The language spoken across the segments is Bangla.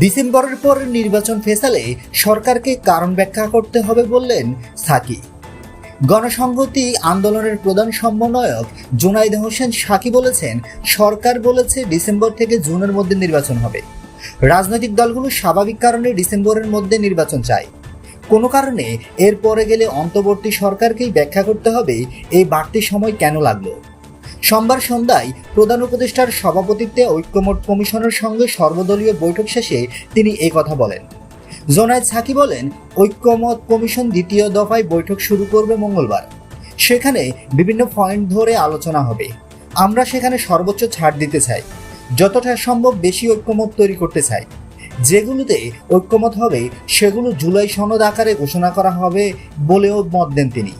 ডিসেম্বরের পর নির্বাচন ফেসালে সরকারকে কারণ ব্যাখ্যা করতে হবে বললেন সাকি গণসংহতি আন্দোলনের প্রধান সমন্বয়ক জুনাইদ হোসেন সাকি বলেছেন, সরকার বলেছে ডিসেম্বর থেকে জুনের মধ্যে নির্বাচন হবে। রাজনৈতিক দলগুলো স্বাভাবিক কারণে ডিসেম্বরের মধ্যে নির্বাচন চায়। কোনো কারণে এর পরে গেলে অন্তর্বর্তী সরকারকেই ব্যাখ্যা করতে হবে, এই বাড়তি সময় কেন লাগল? সোমবার সন্ধ্যায় প্রধান উপদেষ্টার সভাপতিত্বে ঐক্যমত কমিশনের সঙ্গে সর্বদলীয় বৈঠক শেষে তিনি কথা বলেন। জোনায়েদ সাকি বলেন, ঐক্যমত কমিশন দ্বিতীয় দফায় বৈঠক শুরু করবে মঙ্গলবার। সেখানে বিভিন্ন পয়েন্ট ধরে আলোচনা হবে। আমরা সেখানে সর্বোচ্চ ছাড় দিতে চাই। যতটা সম্ভব বেশি ঐক্যমত তৈরি করতে চাই। যেগুলোতে ঐক্যমত হবে, সেগুলো জুলাই সনদ আকারে ঘোষণা করা হবে বলেও মত দেন তিনি।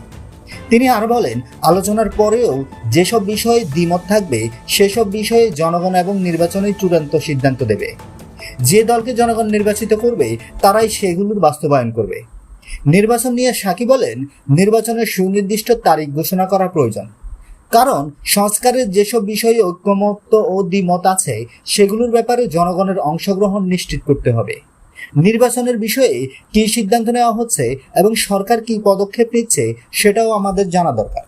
তিনি আরও বলেন, আলোচনার পরেও যেসব বিষয়ে দ্বিমত থাকবে, সেসব বিষয়ে জনগণ এবং নির্বাচনে চূড়ান্ত সিদ্ধান্ত দেবে। যে দলকে জনগণ নির্বাচিত করবে, তারাই সেগুলোর বাস্তবায়ন করবে। নির্বাচন নিয়ে সাকি বলেন, নির্বাচনের সুনির্দিষ্ট তারিখ ঘোষণা করা প্রয়োজন। কারণ সংস্কারের যেসব বিষয়ে ঐক্যমত ও দ্বিমত আছে, সেগুলোর ব্যাপারে জনগণের অংশগ্রহণ নিশ্চিত করতে হবে। নির্বাচনের বিষয়ে কি সিদ্ধান্ত নেওয়া হচ্ছে এবং সরকার কি পদক্ষেপ নিচ্ছে সেটাও আমাদের জানা দরকার।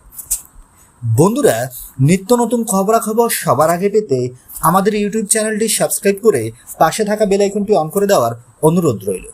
বন্ধুরা, নিত্য নতুন খবরাখবর সবার আগে পেতে আমাদের ইউটিউব চ্যানেলটি সাবস্ক্রাইব করে পাশে থাকা বেল আইকনটি অন করে দেওয়ার অনুরোধ রইল।